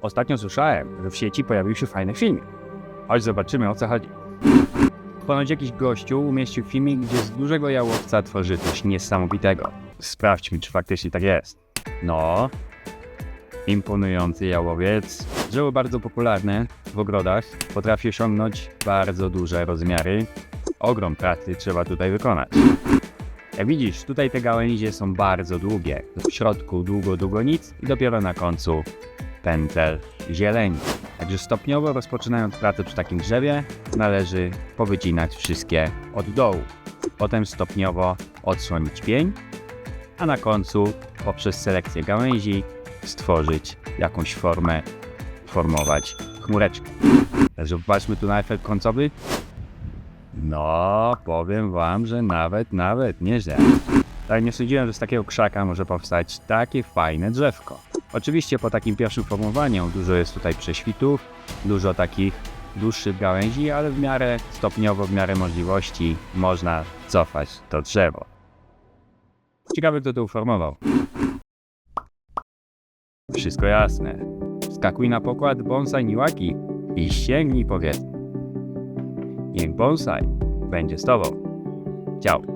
Ostatnio słyszałem, że w sieci pojawił się fajny filmik. Chodź zobaczymy o co chodzi. Ponoć jakiś gościu umieścił filmik, gdzie z dużego jałowca tworzy coś niesamowitego. Sprawdźmy, czy faktycznie tak jest. No, imponujący jałowiec. Drzewo bardzo popularne w ogrodach. Potrafi osiągnąć bardzo duże rozmiary. Ogrom pracy trzeba tutaj wykonać. Jak widzisz, tutaj te gałęzie są bardzo długie. W środku długo, długo nic i dopiero na końcu pętel zieleni. Także stopniowo rozpoczynając pracę przy takim drzewie, należy powycinać wszystkie od dołu. Potem stopniowo odsłonić pień, a na końcu poprzez selekcję gałęzi stworzyć jakąś formę, formować chmureczkę. Także popatrzmy tu na efekt końcowy. No, powiem wam, że nawet, nawet nieźle. Tak nie sądziłem, że z takiego krzaka może powstać takie fajne drzewko. Oczywiście po takim pierwszym formowaniu dużo jest tutaj prześwitów, dużo takich dłuższych gałęzi, ale w miarę stopniowo, w miarę możliwości można cofać to drzewo. Ciekawe kto to uformował. Wszystko jasne. Skakuj na pokład bonsai Niwaki i sięgnij powiedzmy. Niech bonsai będzie z tobą. Ciao.